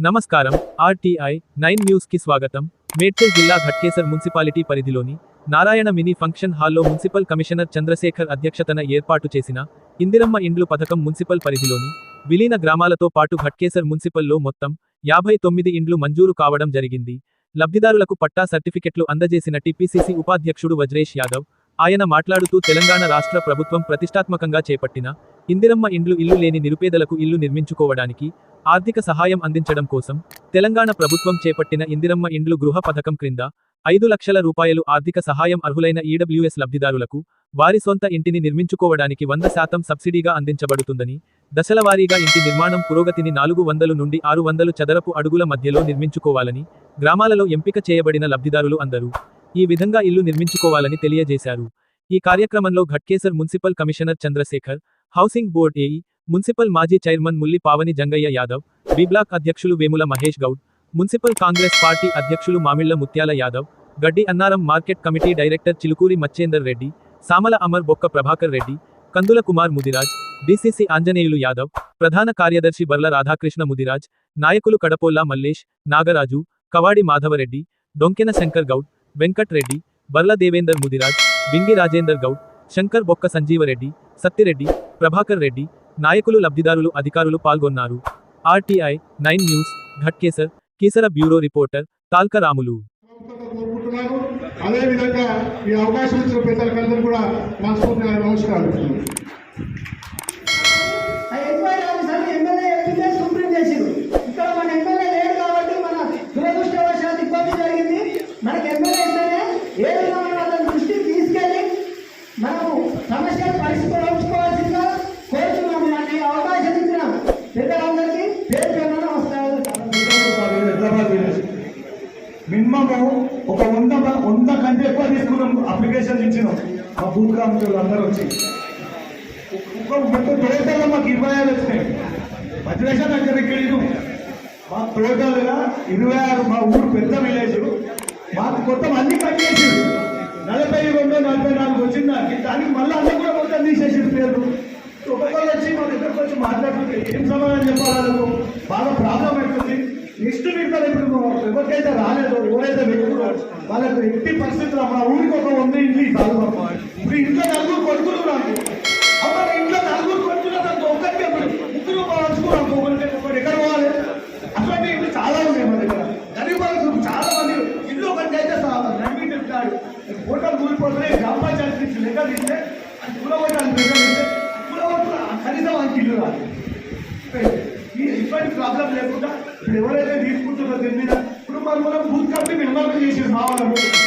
నమస్కారం RTI nine న్యూస్కి స్వాగతం. మేడ్చల్ జిల్లా ఘట్కేసర్ మున్సిపాలిటీ పరిధిలోని నారాయణ మినీ ఫంక్షన్ హాల్లో మున్సిపల్ కమిషనర్ చంద్రశేఖర్ అధ్యక్షతన ఏర్పాటు చేసిన ఇందిరమ్మ ఇండ్లు పథకం మున్సిపల్ పరిధిలోని విలీన గ్రామాలతో పాటు ఘట్కేసర్ మున్సిపల్లో మొత్తం యాభై తొమ్మిది ఇండ్లు మంజూరు కావడం జరిగింది. లబ్ధిదారులకు పట్టా సర్టిఫికెట్లు అందజేసిన టిపిసిసి ఉపాధ్యక్షుడు వజ్రేష్ యాదవ్ ఆయన మాట్లాడుతూ తెలంగాణ రాష్ట్ర ప్రభుత్వం ప్రతిష్టాత్మకంగా చేపట్టిన ఇందిరమ్మ ఇండ్లు ఇల్లు లేని నిరుపేదలకు ఇల్లు నిర్మించుకోవడానికి ఆర్థిక సహాయం అందించడం కోసం తెలంగాణ ప్రభుత్వం చేపట్టిన ఇందిరమ్మ ఇండ్లు గృహ పథకం క్రింద ఐదు లక్షల రూపాయలు ఆర్థిక సహాయం అర్హులైన ఈడబ్ల్యూఎస్ లబ్ధిదారులకు వారి సొంత ఇంటిని నిర్మించుకోవడానికి వంద శాతం సబ్సిడీగా అందించబడుతుందని దశలవారీగా ఇంటి నిర్మాణం పురోగతిని నాలుగు వందలు నుండి ఆరు వందలు చదరపు అడుగుల మధ్యలో నిర్మించుకోవాలని గ్రామాలలో ఎంపిక చేయబడిన లబ్ధిదారులు అందరూ ఈ విధంగా ఇల్లు నిర్మించుకోవాలని తెలియజేశారు. ఈ కార్యక్రమంలో Ghatkesar municipal commissioner Chandrashekar housing board AE municipal మాజీ chairman Mulli Pavani Jangaiah Yadav B block అధ్యక్షులు Vemula Mahesh Goud municipal Congress party అధ్యక్షులు Mamilla Muthyala Yadav Gaddi Annaram market committee director Chilukuri Machender Reddy Samala Amar Bokka Prabhakar Reddy Kandula Kumar Mudiraj DCC Anjaneyulu Yadav ప్రధాన కార్యదర్శి బర్ల రాధాకృష్ణ ముదిరాజ్ నాయకులు కడపోల్లా మల్లేష్ నాగరాజు కవాడి మాధవరెడ్డి డొంకెన శంకర్ గౌడ్ వెంకట్ రెడ్డి బర్ల దేవేందర్ ముదిరాజ్ బింగి రాజేందర్ గౌడ్ శంకర్ బొక్క సంజీవరెడ్డి సత్తిరెడ్డి ప్రభాకర్ రెడ్డి నాయకులు లబ్ధిదారులు అధికారులు పాల్గొన్నారు. RTI nine news Ghatkesar Keesara bureau reporter Talka Ramulu. కోరుకుంటున్నాను అదేవిధంగా ఈ అవకాశం ఇచ్చిన పెద్దలకందరూ కూడా మనస్ఫూర్తిగా నమస్కారం. మనకి ఏ దృష్టికి తీసుకెళ్ళి మనము సమస్యలు పరిష్కరించుకోవాల్సిందిగా కోరుతున్నాము నాకు ఈ అవకాశం ఇచ్చిన పెద్దలందరికీ పేరు పేరున నమస్కారాలు మినిమం ఒక వంద వంద కంటే ఎక్కువ తీసుకున్నాం అప్లికేషన్ ఇచ్చినాం. ఆ బూత్ కమిటీలు అందరూ వచ్చి. మొత్తం టోటల్గా మాకు ఇరవై ఆరు వచ్చినాయి. మధ్యదేశం దగ్గర ఇక్కడ మా టోటల్గా ఇరవై ఆరు. మా ఊరు పెద్ద విలేజ్ మాకు మొత్తం అన్ని కట్ చేసి నలభై రెండు నలభై నాలుగు వచ్చింది? దానికి దానికి మళ్ళీ అన్ని కూడా మొత్తం తీసేసి పేరు ఒక్కొక్కరు వచ్చి మా దగ్గరకు వచ్చి మాట్లాడుతుంటే ఏం సమాధానం చెప్పాలి బాగా ప్రాబ్లం అవుతుంది నెక్స్ట్ వీక్ ఇప్పుడు ఎవరికైతే రాలేదో ఎవరైతే వ్యక్తులు వాళ్ళకు ఎట్టి పరిస్థితులు మన ఊరికి ఒక వంద ఇంట్లో చాలు ఇప్పుడు ఇంట్లో నలుగురు కొడుకులు నాకు అమ్మ ఇంట్లో నలుగురు కొడుకులు నాకు ఒక్కరికి ముగ్గురు పంచుకున్నాం ఒకరికి ఒకటి ఎక్కడ పోవాలి? అట్లాంటి ఇల్లు చాలా ఉన్నాయి మన దగ్గర. గరీబ్ వాళ్ళకు చాలా మంది ఇల్లు ఒకరికి అయితే చాలా. నమ్మి చెప్తాడు ఫోటోలు కూలిపోతున్నాయి గ్రామ పంచాయతీ నుంచి లెక్క తీస్తే అది కూలగొట్టాలి లెక్క తీస్తే కూలగొట్టు కనీసం వాళ్ళకి ఇల్లు రాదు. ఈ ఇటువంటి ప్రాబ్లం లేకుండా ఇప్పుడు ఎవరైతే తీసుకుంటున్నారో దీని మీద ఇప్పుడు మనం మనం బూత్ కమిటీ మెంబర్లు చేసి మా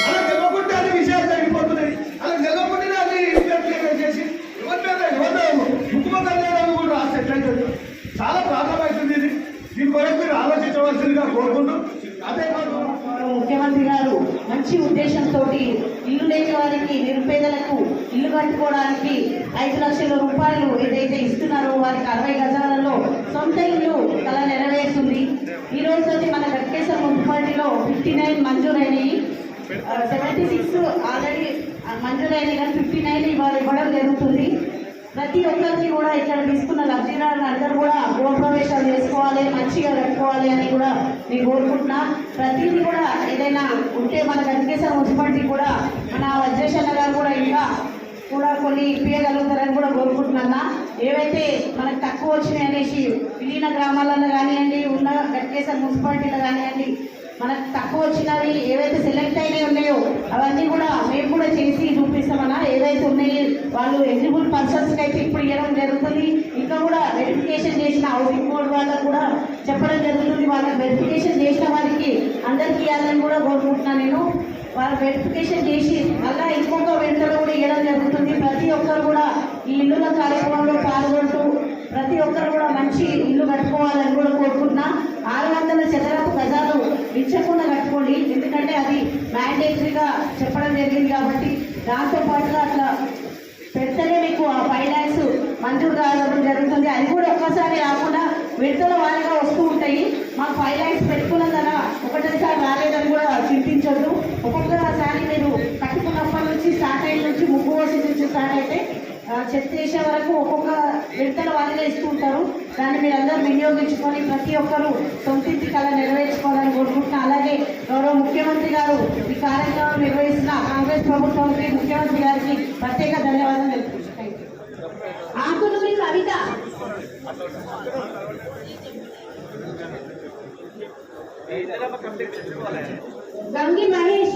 అలా తెలియకుండా అది విషయాలు జరిగిపోతున్నాయి అలా తెలియకుండానే అది ఇంప్లిమెంట్ చేసి ఎవరి మీద ఎవరు ముఖ్యమంత్రి లేదని కూడా రాస్తే ఎట్లయితే చాలా ప్రాబ్లం అవుతుంది ఇది. దీని కొరకు మీరు ఆలోచించవలసిందిగా కోరుకుంటూ అదే కాదు ముఖ్యమంత్రి గారు మంచి ఉద్దేశంతో వారికి నిరుపేదలకు ఇల్లు కట్టుకోవడానికి ఐదు లక్షల రూపాయలు ఏదైతే ఇస్తున్నారో వారికి అరవై గజాలలో సొంత ఇల్లు కళ నెరవేరుతుంది. ఈ రోజు మన గట్కేశ్వర మున్సిపాలిటీలో ఫిఫ్టీ నైన్ మంజూరైనవి సెవెంటీ సిక్స్ ఆల్రెడీ మంజూరైనవి కానీ ఫిఫ్టీ నైన్ ప్రతి ఒక్కరికి కూడా ఇక్కడ తీసుకున్న లబ్ధిదారులు అందరూ కూడా గృహప్రవేశాలు చేసుకోవాలి మంచిగా కట్టుకోవాలి అని కూడా నేను కోరుకుంటున్నా. ప్రతిదీ కూడా ఏదైనా ఉంటే మన వెంకటేశ్వర మున్సిపాలిటీ కూడా మన వజ్రేశ్వర గారు కూడా ఇంకా కూడా కొన్ని ఇప్పించగలుగుతారని కూడా కోరుకుంటున్నా ఏవైతే మనకు తక్కువ వచ్చినాయి అనేసి విలీన గ్రామాలలో కానివ్వండి ఉన్న వెంకటేశ్వర మున్సిపాలిటీలో కానివ్వండి మనకు తక్కువ వచ్చినవి ఏవైతే సెలెక్ట్ అయినవి ఉన్నాయో అవన్నీ కూడా మేము కూడా చేసి చూపిస్తామన్నా ఏవైతే ఉన్నాయో వాళ్ళు ఎలిజిబుల్ పర్సన్స్ అయితే ఇప్పుడు ఇవ్వడం జరుగుతుంది. ఇంకా కూడా వెరిఫికేషన్ చేసిన హౌసింగ్ బోర్డ్ వాళ్ళకు కూడా చెప్పడం జరుగుతుంది. వాళ్ళకి వెరిఫికేషన్ చేసిన వారికి అందరికీ ఇవ్వాలని కూడా కోరుకుంటున్నాను నేను. వాళ్ళు వెరిఫికేషన్ చేసి మళ్ళీ ఇంకొక వెంటలో కూడా ఇవ్వడం జరుగుతుంది. ప్రతి ఒక్కరు కూడా ఈ ఇల్లుల కార్యక్రమంలో పాల్గొంటూ ప్రతి ఒక్కరు కూడా మంచి ఇల్లు కట్టుకోవాలని కూడా కోరుకుంటున్నా. ఆరు ఇచ్చకుండా కట్టుకోండి. ఎందుకంటే అది మ్యాండేటరీగా చెప్పడం జరిగింది కాబట్టి దాంతో పాటుగా అట్లా పెడితేనే మీకు ఆ ఫైవ్ ల్యాక్స్ మంజూరు కావడం జరుగుతుంది. అది కూడా ఒక్కసారి రాకుండా విడతల వారిగా వస్తూ ఉంటాయి. మాకు ఫైవ్ ల్యాక్స్ పెట్టుకున్న కదా ఒకటేసారి రాలేదని కూడా చింతించొద్దు. ఒక్కొక్కసారి మీరు కట్టుకున్నప్పటి నుంచి స్టార్ట్ అయిన నుంచి ముగ్గు వచ్చి నుంచి స్టార్ట్ అయితే చెత్త వేసే వరకు ఒక్కొక్క విడతల వారిగా ఇస్తూ ఉంటారు దాన్ని మీరు అందరూ వినియోగించుకొని ప్రతి ఒక్కరూ సొంతింటి కళ నెరవేర్చుకోవాలని కోరుకుంటున్నా. అలాగే గౌరవ ముఖ్యమంత్రి గారు ఈ కార్యక్రమం నిర్వహిస్తున్న కాంగ్రెస్ ప్రభుత్వానికి ముఖ్యమంత్రి గారికి ప్రత్యేక ధన్యవాదాలు తెలుపుతున్నాను థ్యాంక్ యూ ఆకునూరి కవిత. గంగి మహేష్.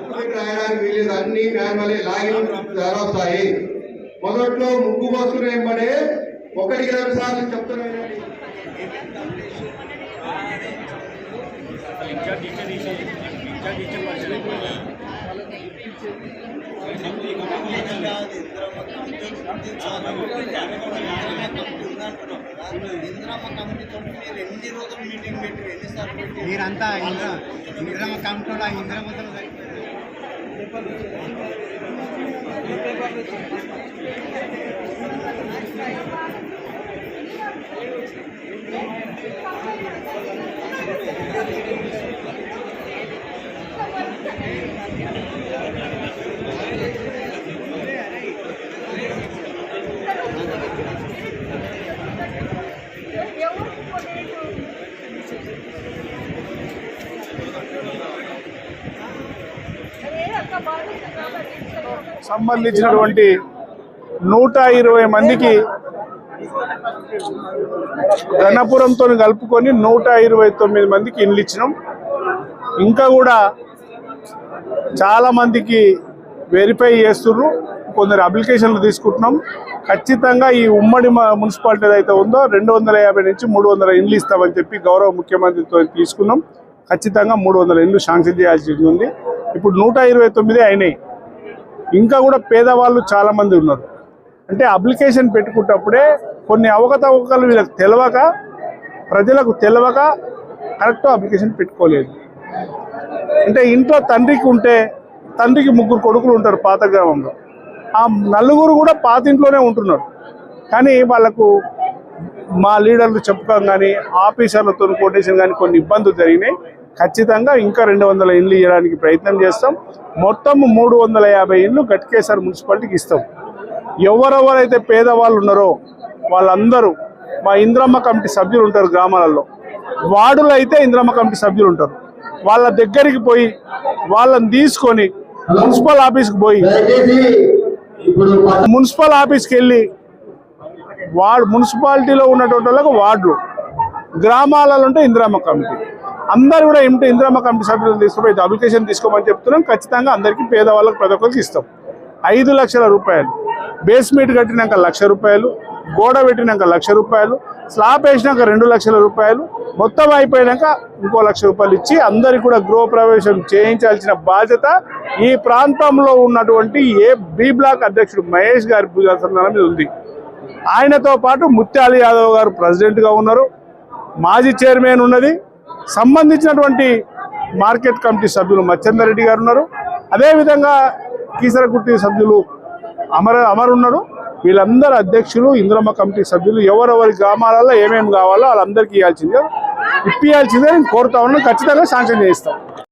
రాయడానికి వీలేదు. అన్ని మాన్యువల్ లాగిన్ ద్వారా మొదట్లో ముగ్గు బస్సులు ఏంపడే ఒకటికి రెండు సార్లు చెప్తున్నాను మీరంతా ఇంద్ర ఇంద్రమ కమిటీలో ఇంద్రమతో సంబంధించినటువంటి నూట ఇరవై మందికి ఘనపురంతో కలుపుకొని నూట ఇరవై తొమ్మిది మందికి ఇండ్లు ఇచ్చినాం. ఇంకా కూడా చాలా మందికి వెరిఫై చేస్తున్నారు కొందరు అప్లికేషన్లు తీసుకుంటున్నాం. ఖచ్చితంగా ఈ ఉమ్మడి మ- మున్సిపాలిటీ ఏదైతే ఉందో రెండు వందల యాభై నుంచి మూడు వందల ఇండ్లు ఇస్తామని చెప్పి గౌరవ ముఖ్యమంత్రితో తీసుకున్నాం. ఖచ్చితంగా మూడు వందల ఇండ్లు శాంక్షన్ చేయాల్సి ఉంది. ఇప్పుడు నూట ఇరవై తొమ్మిది అయినాయి. ఇంకా కూడా పేదవాళ్ళు చాలామంది ఉన్నారు. అంటే అప్లికేషన్ పెట్టుకున్నప్పుడే కొన్ని అవకతవకలు వీళ్ళకి తెలియక ప్రజలకు తెలియక కరెక్ట్ అప్లికేషన్ పెట్టుకోలేదు. అంటే ఇంట్లో తండ్రికి ఉంటే తండ్రికి ముగ్గురు కొడుకులు ఉంటారు పాత గ్రామంలో. ఆ నలుగురు కూడా పాత ఇంట్లోనే ఉంటున్నారు. కానీ వాళ్ళకు మా లీడర్లు చెప్పుకోం కానీ ఆఫీసర్లతో కొటేషన్ కానీ కొన్ని ఇబ్బందులు జరిగినాయి. ఖచ్చితంగా ఇంకా రెండు వందల ఇండ్లు ఇవ్వడానికి ప్రయత్నం చేస్తాం. మొత్తం మూడు వందల యాభై ఇండ్లు గట్కేసర్ మున్సిపాలిటీకి ఇస్తాం. ఎవరెవరైతే పేదవాళ్ళు ఉన్నారో వాళ్ళందరూ మా ఇంద్రమ్మ కమిటీ సభ్యులు ఉంటారు గ్రామాలలో వార్డులో అయితే ఇంద్రమ్మ కమిటీ సభ్యులు ఉంటారు. వాళ్ళ దగ్గరికి పోయి వాళ్ళని తీసుకొని మున్సిపల్ ఆఫీస్కి పోయి మున్సిపల్ ఆఫీస్కి వెళ్ళి వార్డు మున్సిపాలిటీలో ఉన్నటువంటి వాళ్ళకు వార్డులు గ్రామాలలో ఉంటే ఇందిరామ్మ కమిటీ. అందరు కూడా ఏమిటి ఇందిరామ్మ కమిటీ సభ్యులు తీసుకుపోయి అప్లికేషన్ తీసుకోమని చెప్తున్నాం. ఖచ్చితంగా అందరికీ పేదవాళ్ళకి ప్రతి ఒక్కరికి ఇస్తాం. ఐదు లక్షల రూపాయలు. బేస్మెంట్ కట్టినాక లక్ష రూపాయలు. గోడ పెట్టినాక లక్ష రూపాయలు. స్లాబ్ వేసినాక రెండు లక్షల రూపాయలు. మొత్తం అయిపోయినాక ఇంకో లక్ష రూపాయలు ఇచ్చి అందరికి కూడా గృహప్రవేశం చేయించాల్సిన బాధ్యత ఈ ప్రాంతంలో ఉన్నటువంటి ఏ బి బ్లాక్ అధ్యక్షుడు మహేష్ గారి భుజాసనం మీద ఉంది. ఆయనతో పాటు ముత్యాల యాదవ్ గారు ప్రెసిడెంట్గా ఉన్నారు. మాజీ చైర్మన్ ఉన్నది. సంబంధించినటువంటి మార్కెట్ కమిటీ సభ్యులు మచ్చందర్ రెడ్డి గారు ఉన్నారు. అదేవిధంగా కీసరకుట్టి సభ్యులు అమర అమర్ ఉన్నారు. వీళ్ళందరూ అధ్యక్షులు ఇంద్రమ్మ కమిటీ సభ్యులు ఎవరెవరి గ్రామాలలో ఏమేమి కావాలో వాళ్ళందరికీ ఇవ్వాల్సిందే ఇప్పియాల్సిందే నేను కోరుతా ఉన్నాను. ఖచ్చితంగా శాంక్షన్ చేయిస్తాం.